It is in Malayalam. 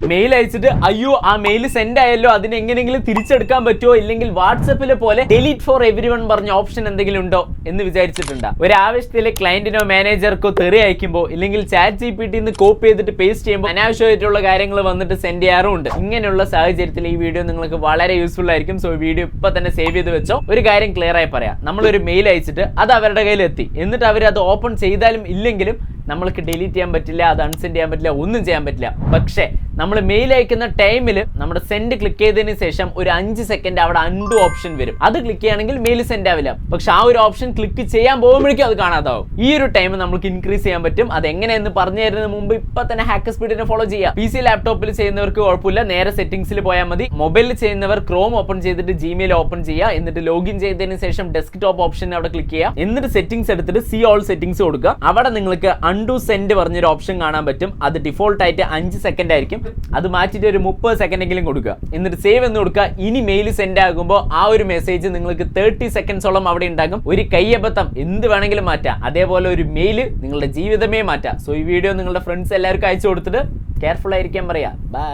മെയിൽ അയച്ചിട്ട് അയ്യോ ആ മെയിൽ സെൻഡ് ആയല്ലോ അതിന് എങ്ങനെയെങ്കിലും തിരിച്ചെടുക്കാൻ പറ്റുമോ? ഇല്ലെങ്കിൽ വാട്സപ്പിലെ പോലെ ഡെലീറ്റ് ഫോർ എവരി വൺ പറഞ്ഞ ഓപ്ഷൻ എന്തെങ്കിലും ഉണ്ടോ? എന്ന് വിചാരിച്ചിട്ടുണ്ടോ. ഒരു ആവശ്യത്തിലെ ക്ലയന്റിനോ മാനേജർക്കോ തെറി അയക്കുമ്പോൾ ഇല്ലെങ്കിൽ ചാറ്റ് ജി പി കോപ്പി ചെയ്തിട്ട് പേസ്റ്റ് ചെയ്യുമ്പോൾ അനാവശ്യമായിട്ടുള്ള കാര്യങ്ങൾ വന്നിട്ട് സെൻഡ് ചെയ്യാറുമുണ്ട്. ഇങ്ങനെയുള്ള സാഹചര്യത്തിൽ ഈ വീഡിയോ നിങ്ങൾക്ക് വളരെ യൂസ്ഫുൾ ആയിരിക്കും. സോ വീഡിയോ ഇപ്പൊ തന്നെ സേവ് ചെയ്ത് വെച്ചോ. ഒരു കാര്യം ക്ലിയർ ആയി പറയാം. നമ്മളൊരു മെയിൽ അയച്ചിട്ട് അത് അവരുടെ കയ്യിൽ എത്തി എന്നിട്ട് അവർ അത് ഓപ്പൺ ചെയ്താലും ഇല്ലെങ്കിലും നമ്മൾക്ക് ഡിലീറ്റ് ചെയ്യാൻ പറ്റില്ല അത് അൺസെൻഡ് ചെയ്യാൻ പറ്റില്ല ഒന്നും ചെയ്യാൻ പറ്റില്ല. പക്ഷേ നമ്മൾ മെയിൽ അയക്കുന്ന ടൈമിൽ നമ്മുടെ സെൻഡ് ക്ലിക്ക് ചെയ്തതിന് ശേഷം ഒരു അഞ്ച് സെക്കൻഡ് അവിടെ അൺഡു ഓപ്ഷൻ വരും. അത് ക്ലിക്ക് ചെയ്യണമെങ്കിൽ മെയിൽ സെൻഡ് ആവില്ല. പക്ഷെ ആ ഒരു ഓപ്ഷൻ ക്ലിക്ക് ചെയ്യാൻ പോകുമ്പോഴേക്കും അത് കാണാതാവും. ഈ ഒരു ടൈം നമുക്ക് ഇൻക്രീസ് ചെയ്യാൻ പറ്റും. അത് എങ്ങനെയെന്ന് പറഞ്ഞു തരുന്നതിന് മുമ്പ് ഇപ്പൊ തന്നെ ഹാക്കർ സ്പീഡിനെ ഫോളോ ചെയ്യാം. പി സി ലാപ്ടോപ്പിൽ ചെയ്യുന്നവർക്ക് കുഴപ്പമില്ല. നേരെ സെറ്റിംഗ്സിൽ പോയാൽ മതി. മൊബൈലിൽ ചെയ്യുന്നവർ ക്രോം ഓപ്പൺ ചെയ്തിട്ട് ജിമെയിൽ ഓപ്പൺ ചെയ്യുക. എന്നിട്ട് ലോഗിൻ ചെയ്തതിന് ശേഷം ഡെസ്ക് ടോപ്പ് ഓപ്ഷൻ അവിടെ ക്ലിക്ക് ചെയ്യുക. എന്നിട്ട് സെറ്റിംഗ്സ് എടുത്തിട്ട് സി ഓൾ സെറ്റിംഗ്സ് കൊടുക്കുക. അവിടെ നിങ്ങൾക്ക് അൺഡു സെൻഡ് പറഞ്ഞൊരു ഓപ്ഷൻ കാണാൻ പറ്റും. അത് ഡിഫോൾട്ട് ആയിട്ട് അഞ്ച് സെക്കൻഡ് ആയിരിക്കും. അത് മാറ്റിയിട്ട് ഒരു മുപ്പത് സെക്കൻഡ് എങ്കിലും കൊടുക്കുക. എന്നിട്ട് സേവ് എന്ന് കൊടുക്കുക. ഇനി മെയിൽ സെൻഡ് ആകുമ്പോൾ ആ ഒരു മെസ്സേജ് നിങ്ങൾക്ക് തേർട്ടി സെക്കൻഡ്സോളം അവിടെ ഉണ്ടാകും. ഒരു കയ്യബദ്ധം എന്ത് വേണമെങ്കിലും മാറ്റാം. അതേപോലെ ഒരു മെയിൽ നിങ്ങളുടെ ജീവിതമേ മാറ്റാം. സോ ഈ വീഡിയോ നിങ്ങളുടെ ഫ്രണ്ട്സ് എല്ലാവർക്കും അയച്ചു കൊടുത്തിട്ട് കെയർഫുൾ ആയിരിക്കാൻ പറയാം. ബൈ